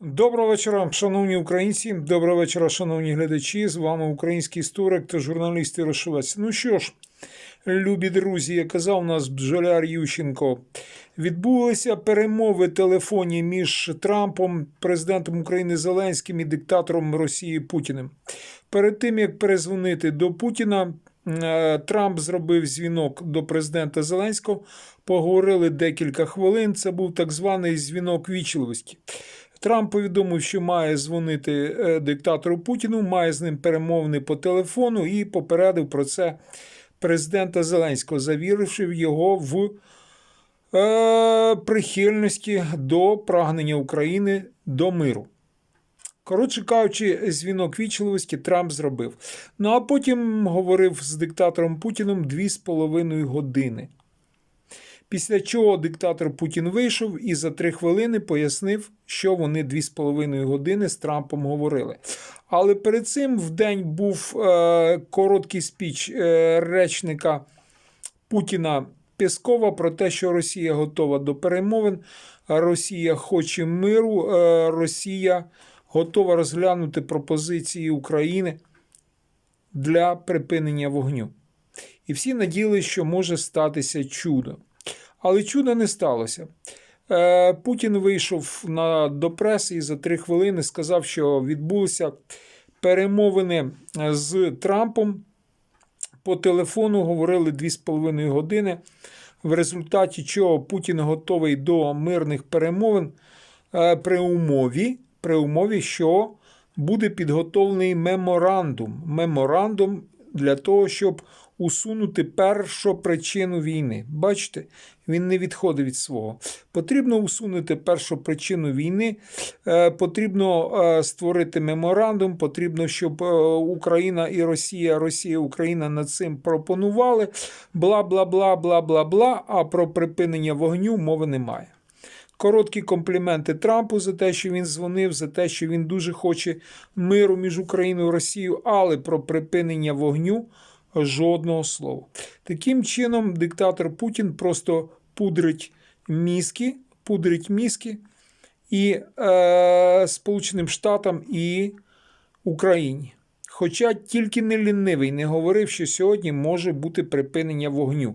Доброго вечора, шановні українці. Доброго вечора, шановні глядачі. З вами український історик та журналіст Ірошовець. Ну що ж, любі друзі, як казав нас Бджоляр Ющенко, відбулися перемови телефонні між Трампом, президентом України Зеленським і диктатором Росії Путіним. Перед тим як перезвонити до Путіна, е, Трамп зробив дзвінок до президента Зеленського. Поговорили декілька хвилин. Це був так званий дзвінок вічливості. Трамп повідомив, що має дзвонити е, диктатору Путіну, має з ним перемовини по телефону і попередив про це президента Зеленського, завіривши його в е, прихильності до прагнення України до миру. Коротше кажучи, дзвінок вічливості Трамп зробив. Ну а потім говорив з диктатором Путіним дві з половиною години. Після чого диктатор Путін вийшов і за три хвилини пояснив, що вони дві з половиною години з Трампом говорили. Але перед цим в день був е, короткий спіч е, речника Путіна Пєскова про те, що Росія готова до перемовин, Росія хоче миру, е, Росія готова розглянути пропозиції України для припинення вогню. І всі надіялися, що може статися чудо. Але чуда не сталося. Е, Путін вийшов на, до преси і за три хвилини сказав, що відбулися перемовини з Трампом. По телефону говорили 2,5 години, в результаті чого Путін готовий до мирних перемовин е, при умові, при умові, що буде підготовлений меморандум. Меморандум для того, щоб усунути першу причину війни. Бачите, він не відходить від свого. Потрібно усунути першу причину війни, е, потрібно е, створити меморандум, потрібно, щоб е, Україна і Росія, Росія Україна над цим пропонували. Бла, бла, бла, бла, бла, бла. А про припинення вогню мови немає. Короткі компліменти Трампу за те, що він дзвонив, за те, що він дуже хоче миру між Україною і Росією, але про припинення вогню жодного слова. Таким чином, диктатор Путін просто пудрить мізки, пудрить мізки і е, Сполученим Штатам і Україні. Хоча тільки не лінивий не говорив, що сьогодні може бути припинення вогню.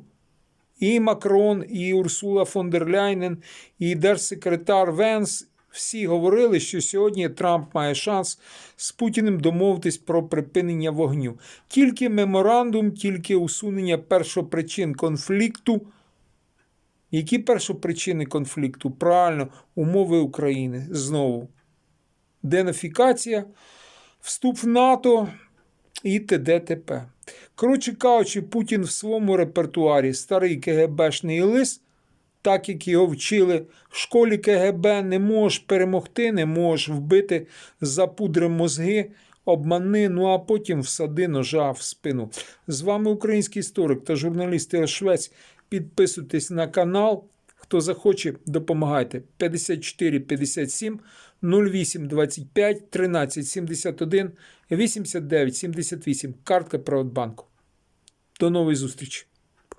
І Макрон, і Урсула фон дер Ляйнен, і держсекретар Венс всі говорили, що сьогодні Трамп має шанс з Путіним домовитись про припинення вогню. Тільки меморандум, тільки усунення першопричин конфлікту. Які першопричини конфлікту? Правильно, умови України знову. Денафікація, вступ в НАТО і ТДТП. Коротше кажучи, Путін в своєму репертуарі старий КГБшний лист, так як його вчили в школі КГБ, не можеш перемогти, не можеш вбити, запудри мозги, обмани, ну а потім всади ножа в спину. З вами український історик та журналіст Ігор Швець. Підписуйтесь на канал. Хто захоче, допомагайте. 54 57 08 25 13 71 89 78. Картка Приватбанку. До нової зустрічі!